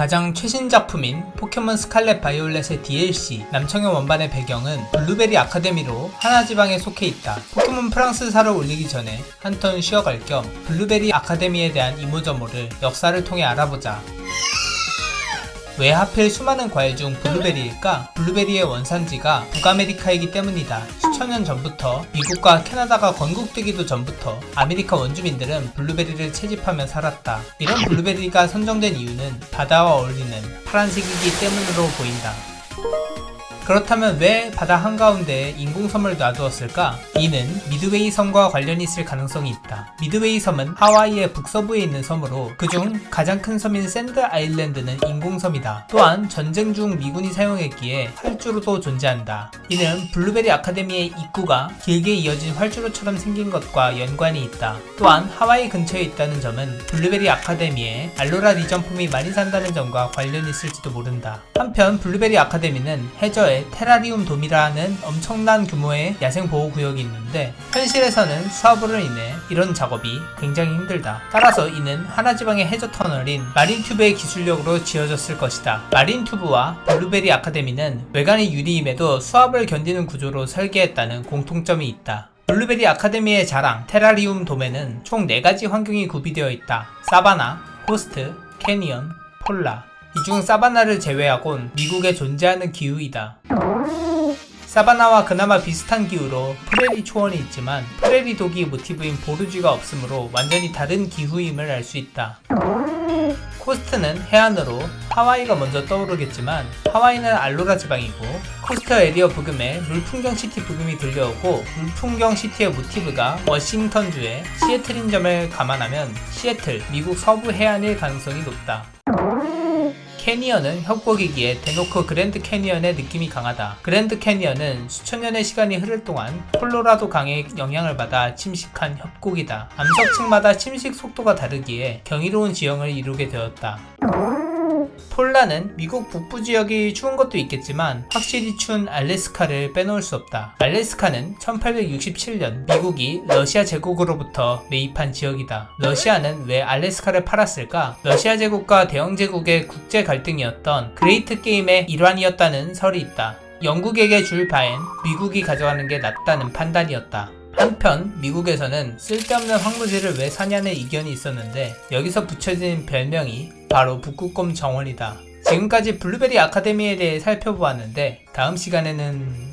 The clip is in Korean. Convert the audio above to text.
가장 최신 작품인 포켓몬 스칼렛 바이올렛의 DLC 남청의 원반의 배경은 블루베리 아카데미로 하나지방에 속해 있다. 포켓몬 프랑스사를 올리기 전에 한 턴 쉬어갈 겸 블루베리 아카데미에 대한 이모저모를 역사를 통해 알아보자. 왜 하필 수많은 과일 중 블루베리일까? 블루베리의 원산지가 북아메리카이기 때문이다. 수천 년 전부터 미국과 캐나다가 건국되기도 전부터 아메리카 원주민들은 블루베리를 채집하며 살았다. 이런 블루베리가 선정된 이유는 바다와 어울리는 파란색이기 때문으로 보인다. 그렇다면 왜 바다 한가운데에 인공섬을 놔두었을까? 이는 미드웨이 섬과 관련이 있을 가능성이 있다. 미드웨이 섬은 하와이의 북서부에 있는 섬으로 그중 가장 큰 섬인 샌드 아일랜드는 인공섬이다. 또한 전쟁 중 미군이 사용했기에 활주로도 존재한다. 이는 블루베리 아카데미의 입구가 길게 이어진 활주로처럼 생긴 것과 연관이 있다. 또한 하와이 근처에 있다는 점은 블루베리 아카데미에 알로라 리전품이 많이 산다는 점과 관련이 있을지도 모른다. 한편 블루베리 아카데미는 해저에 테라리움 돔이라는 엄청난 규모의 야생 보호 구역이 있는데 현실에서는 수화부로 인해 이런 작업이 굉장히 힘들다. 따라서 이는 하나지방의 해저 터널인 마린튜브의 기술력으로 지어졌을 것이다. 마린튜브와 블루베리 아카데미는 외관이 유리임에도 수압을 견디는 구조로 설계했다는 공통점이 있다. 블루베리 아카데미의 자랑 테라리움 돔에는 총 4가지 환경이 구비되어 있다. 사바나, 코스트, 캐니언, 폴라. 이 중 사바나를 제외하곤 미국에 존재하는 기후이다. 사바나와 그나마 비슷한 기후로 프레리 초원이 있지만 프레리 독이 모티브인 보르쥐가 없으므로 완전히 다른 기후임을 알 수 있다. 코스트는 해안으로 하와이가 먼저 떠오르겠지만 하와이는 알로라 지방이고 코스트 에리어 부금에 물풍경 시티 부금이 들려오고 물풍경 시티의 모티브가 워싱턴주의 시애틀인 점을 감안하면 시애틀 미국 서부 해안일 가능성이 높다. 캐니언은 협곡이기에 대놓고 그랜드 캐니언의 느낌이 강하다. 그랜드 캐니언은 수천 년의 시간이 흐를 동안 콜로라도 강의 영향을 받아 침식한 협곡이다. 암석층마다 침식 속도가 다르기에 경이로운 지형을 이루게 되었다. 폴라는 미국 북부 지역이 추운 것도 있겠지만 확실히 추운 알래스카를 빼놓을 수 없다. 알래스카는 1867년 미국이 러시아 제국으로부터 매입한 지역이다. 러시아는 왜 알래스카를 팔았을까? 러시아 제국과 대영 제국의 국제 갈등이었던 그레이트 게임의 일환이었다는 설이 있다. 영국에게 줄 바엔 미국이 가져가는 게 낫다는 판단이었다. 한편 미국에서는 쓸데없는 황무지를 왜 사냐는 의견이 있었는데 여기서 붙여진 별명이 바로 북극곰 정원이다. 지금까지 블루베리 아카데미에 대해 살펴보았는데 다음 시간에는